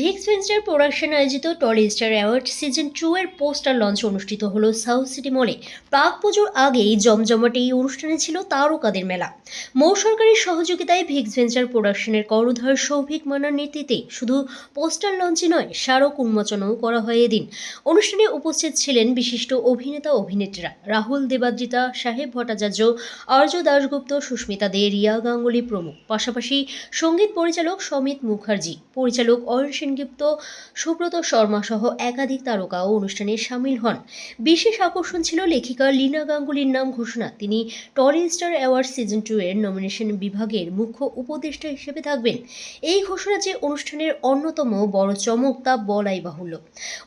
Vicks venture production আয়োজিত Tolly star award season two এর poster launch অনুষ্ঠিত হলো সাউথ সিটি মলে। প্রাক পুজোর আগেই জমজমাটে এই অনুষ্ঠানে ছিল তারকাদের মেলা। মৌ সরকারের সহযোগিতায় ভিক্স ভেঞ্চার প্রোডাকশনের কর্ণধার সৌভিক মানার নেতৃত্বে শুধু পোস্টার লঞ্চই নয়, স্মারক উন্মোচনও করা হয় এদিন। অনুষ্ঠানে উপস্থিত ছিলেন বিশিষ্ট অভিনেতা অভিনেত্রীরা। রাহুল দেবাদ্রিতা, সাহেব ভট্টাচার্য অর্য দাশগুপ্ত, সুস্মিতা দে, রিয়া গাঙ্গুলি প্রমুখ। পাশাপাশি সংগীত পরিচালক সমিত মুখার্জি, পরিচালক অয়ন সেনগুপ্ত, সুব্রত শর্মা সহ একাধিক তারকাও অনুষ্ঠানে সামিল হন। বিশেষ আকর্ষণ ছিল লেখিকা লীনা গাঙ্গুলির নাম ঘোষণা। তিনি Tolly star award season two এর নমিনেশন বিভাগের মুখ্য উপদেষ্টা হিসেবে থাকবেন। এই ঘোষণা যে অনুষ্ঠানের অন্যতম বড় চমক তা বলাই বাহুল্য।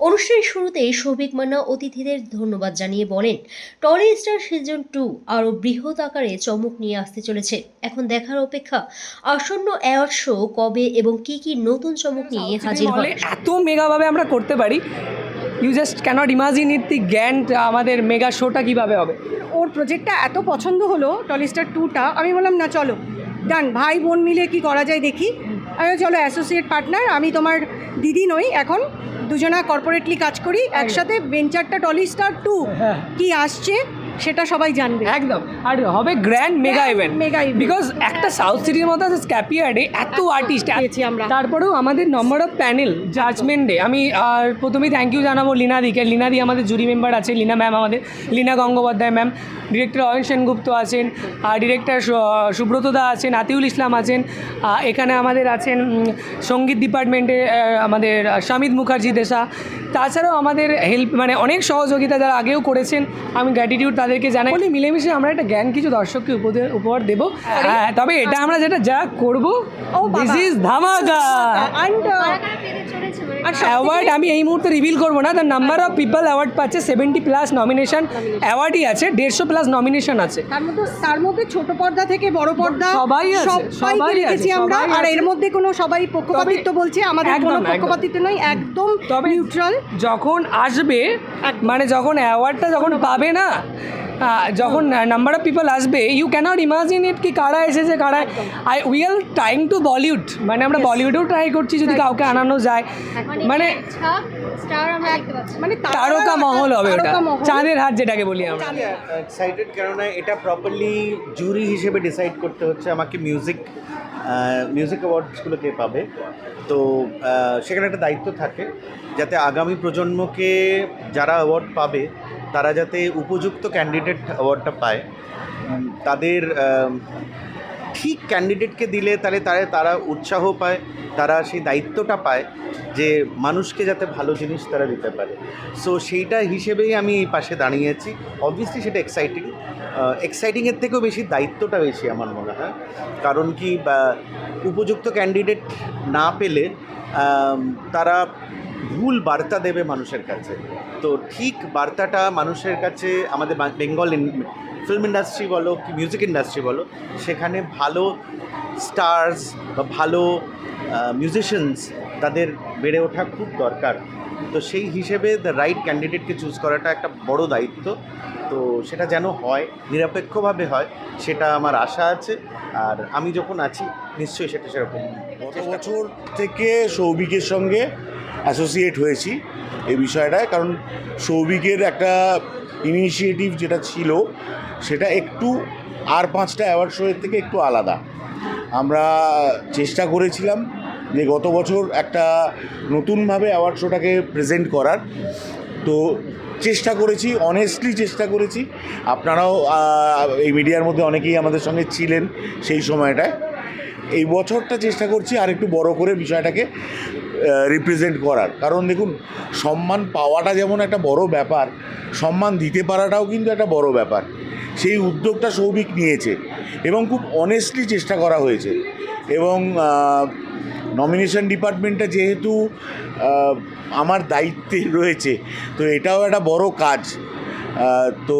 অনুষ্ঠানের শুরুতে সৌভিক মান্না অতিথিদের ধন্যবাদ জানিয়ে বলেন টলি স্টার সিজন টু আরও বৃহৎ আকারে চমক নিয়ে আসতে চলেছে। এখন দেখার অপেক্ষা আসন্ন অ্যাওয়ার্ড শো কবে এবং কি কি নতুন চমক নিয়ে হাজির হয় এত মেগাভাবে আমরা করতে পারি you just can't imagine it the grand আমাদের মেগা শোটা কীভাবে হবে। ওর প্রজেক্টটা এত পছন্দ হলো টলিস্টার টুটা আমি বললাম না চলো ডান ভাই বোন মিলে কি করা যায় দেখি। আমি চলো অ্যাসোসিয়েট পার্টনার আমি তোমার দিদি নই এখন দুজনা কর্পোরেটলি কাজ করি একসাথে ভেঞ্চারটা টলিস্টার টু। কি আসছে সেটা সবাই জানবে। একদম। আর হবে grand mega event event. Because একটা সাউথ সিটির মতো স্ক্যাপিয়ার্ডে এত আর্টিস্ট পেয়েছি আমরা। তারপরেও আমাদের নম্বর অফ প্যানেল জাজমেন্টে আমি আর প্রথমেই থ্যাংক ইউ জানাব লীনাদিকে লীনাদি আমাদের জুরি মেম্বার আছে লীনা ম্যাম আমাদের। লীনা গঙ্গোপাধ্যায় ম্যাম ডিরেক্টর অয়ন সেনগুপ্ত আছেন আর ডিরেক্টর সুব্রতদা আছেন আতিউল ইসলাম আছেন এখানে আমাদের আছেন সংগীত ডিপার্টমেন্টে আমাদের শামিদ মুখার্জি দেশা। তাছাড়াও আমাদের হেল্প মানে অনেক সহযোগিতা যারা আগেও করেছেন। আমি গ্র্যাটিটিউড তাদেরকে জানাই। বলি মিলেমিশে আমরা একটা জ্ঞান কিছু দর্শককে উপহার দেবো। হ্যাঁ তবে এটা আমরা যেটা যা করব ও দিস ইজ ধামাকা। অ্যাওয়ার্ড আমি এই মুহূর্তে রিভিল করব না। The number of people award পাচ্ছে সেভেন্টি প্লাস নমিনেশন অ্যাওয়ার্ডই আছে দেড়শো প্লাস নমিনেশন আছে। তার মধ্যে তার মধ্যে ছোট পর্দা থেকে বড় পর্দা সবাই সবাই রেখেছি আমরা। আর এর মধ্যে কোনো সবাই পক্ষপাতিত্ব বলছে আমাদের একদম, কোনো পক্ষপাতিত্ব নয় একদম তবে নিউট্রাল যখন আসবে মানে যখন অ্যাওয়ার্ডটা যখন পাবে না যখন নাম্বার অফ পিপল আসবে ইউ ক্যানট ইমাজিন ইট কি কারা এসেছে কারা I we are trying to Bollywood মানে আমরা বলিউডেও ট্রাই করছি যদি কাউকে আনানো যায়। মানে মানে তারকা মহল হবে ওটা চাঁদের হাত যেটাকে বলি আমরা। এক্সাইটেড কেননা এটা প্রপারলি জুরি হিসেবে ডিসাইড করতে হচ্ছে আমাকে মিউজিক মিউজিক অ্যাওয়ার্ডসগুলোকে পাবে। তো সেখানে একটা দায়িত্ব থাকে যাতে আগামী প্রজন্মকে যারা অ্যাওয়ার্ড পাবে তারা যাতে উপযুক্ত ক্যান্ডিডেট অ্যাওয়ার্ডটা পায় তাদের ঠিক ক্যান্ডিডেটকে দিলে তাহলে তারা তারা উৎসাহ পায়, তারা সেই দায়িত্বটা পায় যে মানুষকে যাতে ভালো জিনিস তারা দিতে পারে। সো সেইটা হিসেবেই আমি এই পাশে দাঁড়িয়েছি। অবভিয়াসলি সেটা এক্সাইটিং এক্সাইটিংয়ের থেকেও বেশি দায়িত্বটা বেশি আমার মনে হয়। কারণ কি উপযুক্ত ক্যান্ডিডেট না পেলে তারা ভুল বার্তা দেবে মানুষের কাছে। তো ঠিক বার্তাটা মানুষের কাছে আমাদের বেঙ্গল ফিল্ম ইন্ডাস্ট্রি বলো কি মিউজিক ইন্ডাস্ট্রি বলো সেখানে ভালো স্টার্স বা ভালো মিউজিশিয়ানস তাদের বেড়ে ওঠা খুব দরকার। তো সেই হিসেবে দ্য রাইট ক্যান্ডিডেটকে চুজ করাটা একটা বড় দায়িত্ব। তো সেটা যেন হয় নিরপেক্ষভাবে হয় সেটা আমার আশা আছে। আর আমি যখন আছি নিশ্চয়ই সেটা সেরকম গত বছর থেকে সৌভিকের সঙ্গে অ্যাসোসিয়েট হয়েছি এই বিষয়টায়, কারণ সৌভিকের একটা ইনিশিয়েটিভ যেটা ছিল, সেটা একটু আর পাঁচটা অ্যাওয়ার্ড শোয়ের থেকে একটু আলাদা। আমরা চেষ্টা করেছিলাম যে গত বছর একটা নতুনভাবে অ্যাওয়ার্ড শোটাকে প্রেজেন্ট করার। তো চেষ্টা করেছি অনেস্টলি চেষ্টা করেছি। আপনারাও এই মিডিয়ার মধ্যে অনেকেই আমাদের সঙ্গে ছিলেন সেই সময়টায়। এই বছরটা চেষ্টা করছি আর একটু বড় করে বিষয়টাকে। রিপ্রেজেন্ট করার। কারণ দেখুন, সম্মান পাওয়াটা যেমন একটা বড় ব্যাপার, সম্মান দিতে পারাটাও কিন্তু একটা বড় ব্যাপার। সেই উদ্যোগটা সৌভিক নিয়েছে এবং খুব অনেস্টলি চেষ্টা করা হয়েছে। এবং নমিনেশন ডিপার্টমেন্টটা যেহেতু আমার দায়িত্বে রয়েছে, তো এটাও একটা বড় কাজ। তো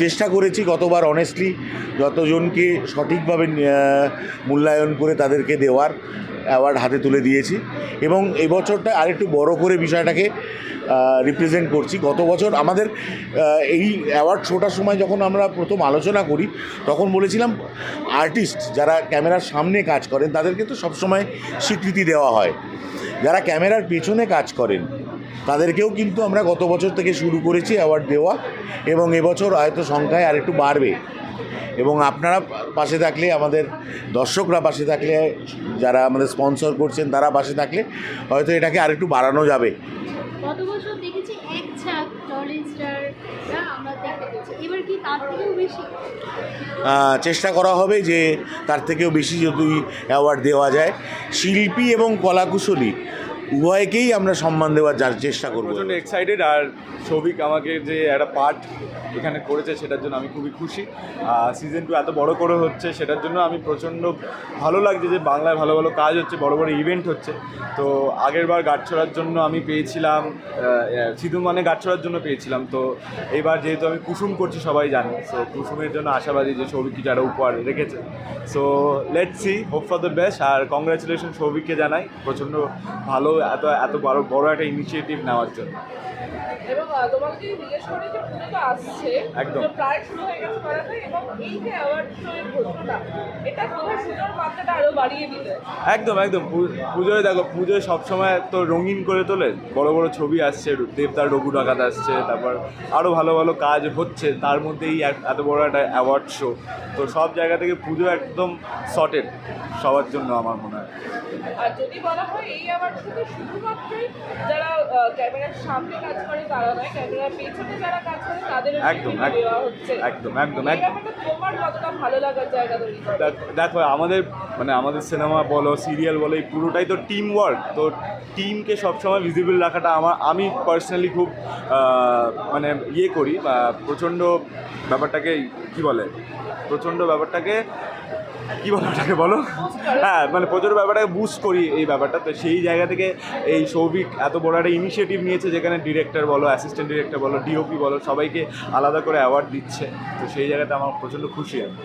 চেষ্টা করেছি গতবার অনেস্টলি যতজনকে সঠিকভাবে মূল্যায়ন করে তাদেরকে দেওয়ার অ্যাওয়ার্ড হাতে তুলে দিয়েছি এবং এবছরটা আরেকটু বড় করে বিষয়টাকে রিপ্রেজেন্ট করছি। গত বছর আমাদের এই অ্যাওয়ার্ড শোটার সময় যখন আমরা প্রথম আলোচনা করি, তখন বলেছিলাম আর্টিস্ট যারা ক্যামেরার সামনে কাজ করেন তাদেরকে তো সবসময় স্বীকৃতি দেওয়া হয়। যারা ক্যামেরার পেছনে কাজ করেন তাদেরকেও কিন্তু আমরা গত বছর থেকে শুরু করেছি অ্যাওয়ার্ড দেওয়া এবং এবছর হয়তো সংখ্যায় আরেকটু বাড়বে। এবং আপনারা পাশে থাকলে আমাদের দর্শকরা পাশে থাকলে যারা আমাদের স্পন্সর করছেন তারা পাশে থাকলে হয়তো এটাকে আরেকটু বাড়ানো যাবে। গত বছর দেখেছি এক ঝাঁক টল আমরা দেখতে পেয়েছি। এবার কি তার থেকেও বেশি? চেষ্টা করা হবে যে তার থেকেও বেশি যদি অ্যাওয়ার্ড দেওয়া যায়। শিল্পী এবং কলাকুশলী উভয়কেই আমরা সম্মান দেওয়ার যার চেষ্টা করব। প্রচণ্ড এক্সাইটেড আর সৌভিক আমাকে যে একটা পার্ট এখানে করেছে সেটার জন্য আমি খুবই খুশি। সিজন টু এত বড় করে হচ্ছে সেটার জন্য আমি প্রচণ্ড ভালো লাগছে যে বাংলায় ভালো ভালো কাজ হচ্ছে বড় বড় ইভেন্ট হচ্ছে। তো আগের বার গাছছড়ার জন্য আমি পেয়েছিলাম সিধু মানে গাছছড়ার জন্য পেয়েছিলাম। তো এবার যেহেতু আমি কুসুম করছি সবাই জানে। সো কুসুমের জন্য আশাবাদী যে সৌভিক কিছু একটা উপহার রেখেছে। So let see hope for the best R congratulation সৌভিককে জানাই। প্রচণ্ড ভালো এত এত বড় বড় একটা ইনিশিয়েটিভ নেওয়ার জন্য। এবং তোমাকে যদি জিজ্ঞেস করি যে পুজো তো আসছে একদম। প্রায় শুরু হয়ে গেছে করাতে এবং এই যে অ্যাওয়ার্ড শো এর ঘোষণা এটা পুজোর মাত্রাটা আরও বাড়িয়ে একদম একদম। পুজোয় দেখো পুজোয় সবসময় তো রঙিন করে তোলে। বড় বড় ছবি আসছে দেবদার রঘু ডাকাত আসছে তারপর আরও ভালো ভালো কাজ হচ্ছে। তার মধ্যেই এত বড় একটা অ্যাওয়ার্ড শো তো সব জায়গা থেকে পুজো একদম সর্টেড সবার জন্য আমার মনে হয়। আর যদি বলা হয় এই অ্যাওয়ার্ড শুধু শুধুমাত্রই যারা ক্যামেরার সামনে কাজ করে তারা নয় ক্যামেরার পেছনে যারা কাজ করে তাদের একদম, একদম, একদম, একদম, একদম। তোমার কতটা ভালো লাগার জায়গা তৈরি দেখ- দেখো আমাদের মানে আমাদের সিনেমা বলো সিরিয়াল বলো এই পুরোটাই তো টিম ওয়ার্ক তো টিমকে সবসময় ভিজিবল রাখাটা আমার আমি পার্সোনালি খুব মানে ইয়ে করি বা প্রচণ্ড ব্যাপারটাকে কি বলে? প্রচণ্ড ব্যাপারটাকে কি বলো ওটাকে, বলো? হ্যাঁ মানে প্রচুর ব্যাপারটাকে বুস্ট করি এই ব্যাপারটা। তো সেই জায়গা থেকে এই সৌভিক এত বড় একটা ইনিশিয়েটিভ নিয়েছে যেখানে ডিরেক্টর বলো অ্যাসিস্ট্যান্ট ডিরেক্টর বলো ডিওপি বলো, সবাইকে আলাদা করে অ্যাওয়ার্ড দিচ্ছে। তো সেই জায়গাতে আমার প্রচণ্ড খুশি আমি।